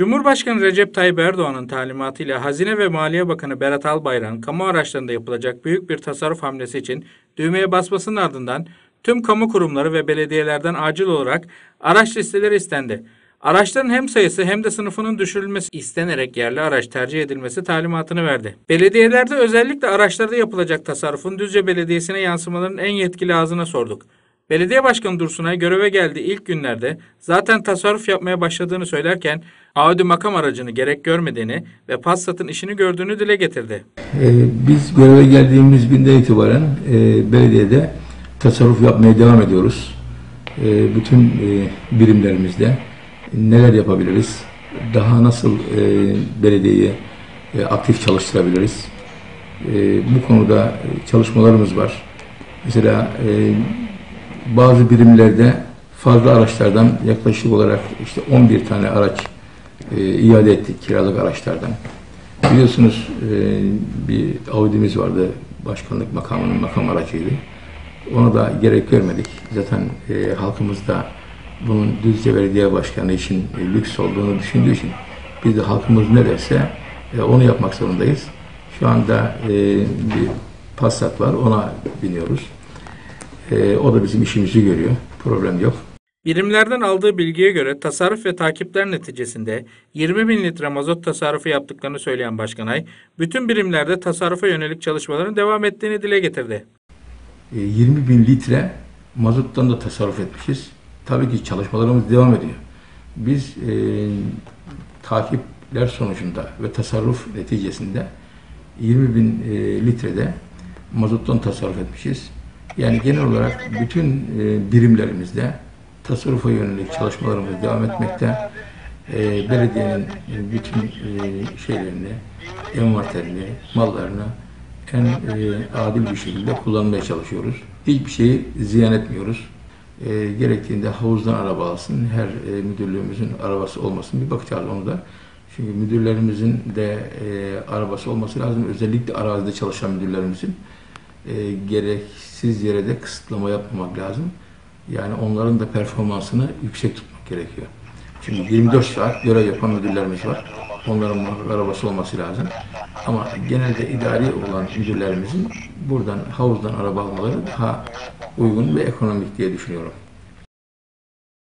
Cumhurbaşkanı Recep Tayyip Erdoğan'ın talimatıyla Hazine ve Maliye Bakanı Berat Albayrak'ın kamu araçlarında yapılacak büyük bir tasarruf hamlesi için düğmeye basmasının ardından tüm kamu kurumları ve belediyelerden acil olarak araç listeleri istendi. Araçların hem sayısı hem de sınıfının düşürülmesi istenerek yerli araç tercih edilmesi talimatını verdi. Belediyelerde özellikle araçlarda yapılacak tasarrufun Düzce Belediyesi'ne yansımalarının en yetkili ağzına sorduk. Belediye Başkanı Dursunay göreve geldiği ilk günlerde zaten tasarruf yapmaya başladığını söylerken Audi makam aracını gerek görmediğini ve Passat'ın işini gördüğünü dile getirdi. Ee, Biz göreve geldiğimiz günden itibaren e, belediyede tasarruf yapmaya devam ediyoruz. E, Bütün e, birimlerimizde neler yapabiliriz? Daha nasıl e, belediyeyi e, aktif çalıştırabiliriz? E, Bu konuda çalışmalarımız var. Mesela e, bazı birimlerde fazla araçlardan yaklaşık olarak işte 11 tane araç e, iade ettik kiralık araçlardan. Biliyorsunuz e, bir Audi'miz vardı başkanlık makamının makam aracıydı. Onu da gerek görmedik. Zaten e, halkımız da bunun Düzce Belediye Başkanı için e, lüks olduğunu düşündüğü için biz de halkımız ne derse e, onu yapmak zorundayız. Şu anda e, bir Passat var ona biniyoruz. E, o da bizim işimizi görüyor. Problem yok. Birimlerden aldığı bilgiye göre tasarruf ve takipler neticesinde 20 bin litre mazot tasarrufu yaptıklarını söyleyen Başkanay, bütün birimlerde tasarrufa yönelik çalışmaların devam ettiğini dile getirdi. E, 20 bin litre mazottan da tasarruf etmişiz. Tabii ki çalışmalarımız devam ediyor. Biz e, takipler sonucunda ve tasarruf neticesinde 20 bin e, litrede mazottan tasarruf etmişiz. Yani genel olarak bütün e, birimlerimizde tasarrufa yönelik çalışmalarımız devam etmekte. E, belediyenin e, bütün şeylerini, envanterini, mallarını en adil bir şekilde kullanmaya çalışıyoruz. Hiçbir şeyi ziyan etmiyoruz. E, gerektiğinde havuzdan araba alsın, her e, müdürlüğümüzün arabası olmasın bir bakacağız onu da. Çünkü müdürlerimizin de e, arabası olması lazım. Özellikle arazide çalışan müdürlerimizin e, gereksiz yere de kısıtlama yapmamak lazım. Yani onların da performansını yüksek tutmak gerekiyor. Şimdi 24 saat görev yapan müdürlerimiz var. Onların arabası olması lazım. Ama genelde idari olan müdürlerimizin buradan havuzdan araba almaları daha uygun ve ekonomik diye düşünüyorum.